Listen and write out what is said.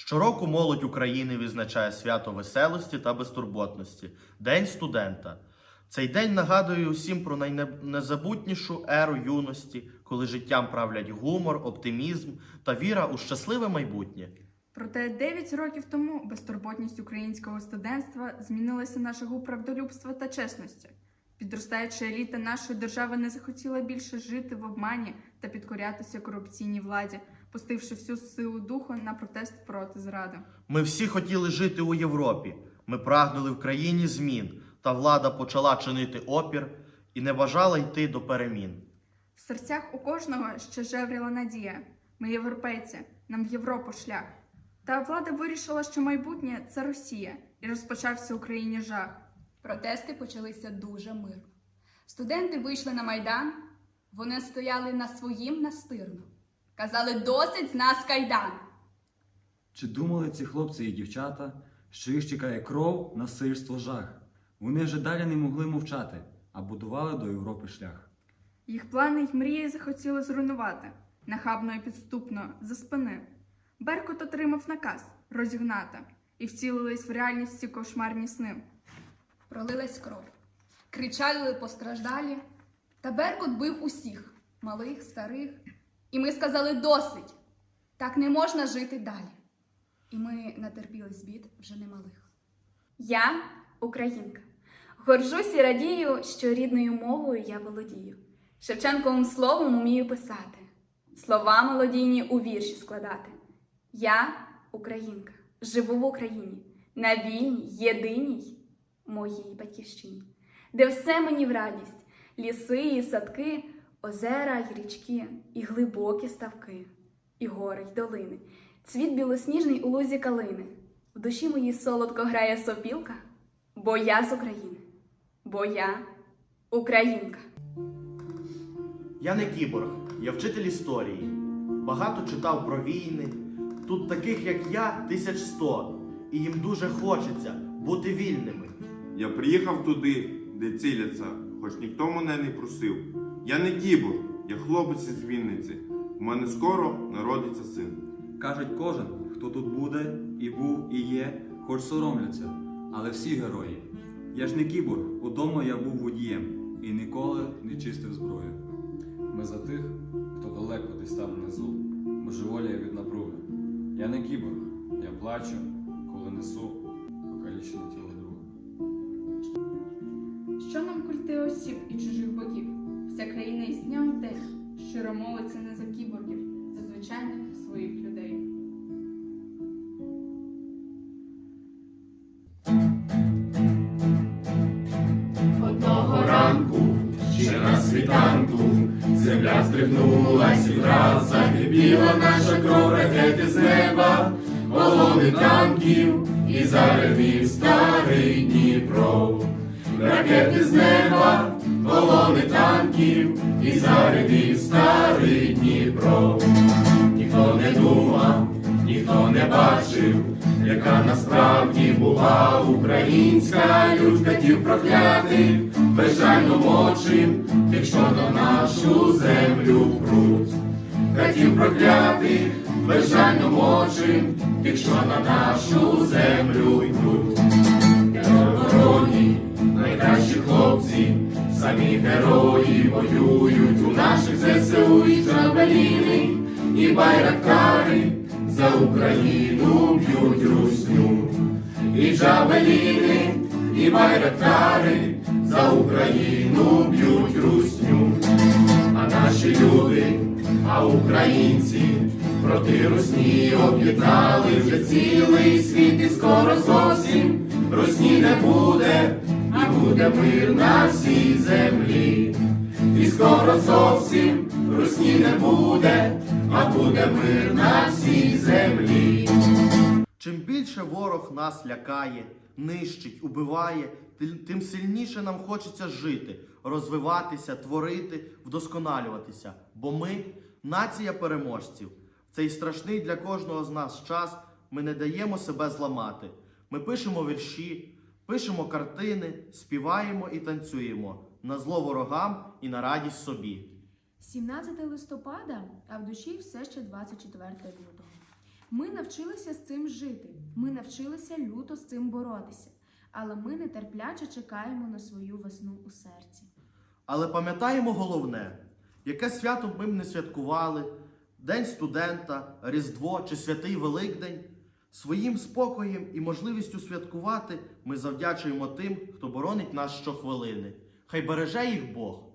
Щороку молодь України відзначає свято веселості та безтурботності День студента. Цей день нагадує усім про найнезабутнішу еру юності, коли життям правлять гумор, оптимізм та віра у щасливе майбутнє. Проте 9 років тому безтурботність українського студентства змінилася на шагу правдолюбства та чесності. Підростаюча еліта нашої держави не захотіла більше жити в обмані та підкорятися корупційній владі, пустивши всю силу духу на протест проти зради. Ми всі хотіли жити у Європі. Ми прагнули в країні змін, та влада почала чинити опір і не бажала йти до перемін. В серцях у кожного ще жевріла надія. Ми європейці, нам в Європу шлях. Та влада вирішила, що майбутнє це Росія, і розпочався в Україні жах. Протести почалися дуже мирно. Студенти вийшли на майдан, вони стояли на своїм настирно. Казали, досить з нас кайдан. Чи думали ці хлопці і дівчата, що їх чекає кров, насильство, жах? Вони вже далі не могли мовчати, а будували до Європи шлях. Їх плани й мрії захотіли зруйнувати, нахабно і підступно, за спини. Беркут отримав наказ розігнати, і вцілились в реальність ці кошмарні сни. Пролилась кров. Кричали постраждалі. Та Беркут бив усіх малих, старих. І ми сказали досить. Так не можна жити далі. І ми натерпілись бід вже немалих. Я українка. Горжусь і радію, що рідною мовою я володію. Шевченковим словом умію писати, слова мелодійні у вірші складати. Я українка, живу в Україні, на вільній, єдиній моїй батьківщині, де все мені в радість, ліси і садки, озера й річки, і глибокі ставки, і гори й долини, цвіт білосніжний у лузі калини. В душі моїй солодко грає сопілка, бо я з України, бо я українка. Я не кіборг, я вчитель історії. Багато читав про війни. Тут таких, як я, тисяч сто, і їм дуже хочеться бути вільними. Я приїхав туди, де ціляться, хоч ніхто мене не просив. Я не кібор, я хлопець із Вінниці. У мене скоро народиться син. Кажуть, кожен, хто тут буде, і був, і є, хоч соромляться, але всі герої. Я ж не кіборг, удома я був водієм і ніколи не чистив зброю. Ми за тих, хто далеко десь там внизу, божеволіє від напруги. Я не кіборг, я плачу, коли несу покалічене тіло друга. Що нам культи осіб щиро молиться не за кіборгів, за звичайних своїх людей. Одного ранку, ще на світанку, земля здригнулась і враз закипіла наша кров ракети з неба, колони танків і заревів старий не ніхто не бачив, яка насправді була українська людь катів проклятих, безжально мочим, тих, що на нашу землю пруть. Катів проклятих, безжально мочим, тих, що на нашу землю йдуть. Герої, найкращі хлопці, самі герої воюють у наших ЗСУ і джавеліни, і байрактари за Україну б'ють русню. І джавеліни, і байрактари за Україну б'ють русню. А наші люди, а українці проти русні об'єднали вже цілий світ і скоро зовсім русні не буде, і буде мир на всій землі. І скоро зовсім русні не буде, а буде мир на всій землі. Чим більше ворог нас лякає, нищить, убиває, тим сильніше нам хочеться жити, розвиватися, творити, вдосконалюватися. Бо ми нація переможців. В цей страшний для кожного з нас час ми не даємо себе зламати. Ми пишемо вірші, пишемо картини, співаємо і танцюємо на зло ворогам і на радість собі. 17 листопада, а в душі все ще 24 лютого. Ми навчилися з цим жити, ми навчилися люто з цим боротися, але ми нетерпляче чекаємо на свою весну у серці. Але пам'ятаємо головне, яке свято б ми б не святкували, День студента, Різдво чи Святий Великдень, своїм спокоєм і можливістю святкувати ми завдячуємо тим, хто боронить нас щохвилини. Хай береже їх Бог.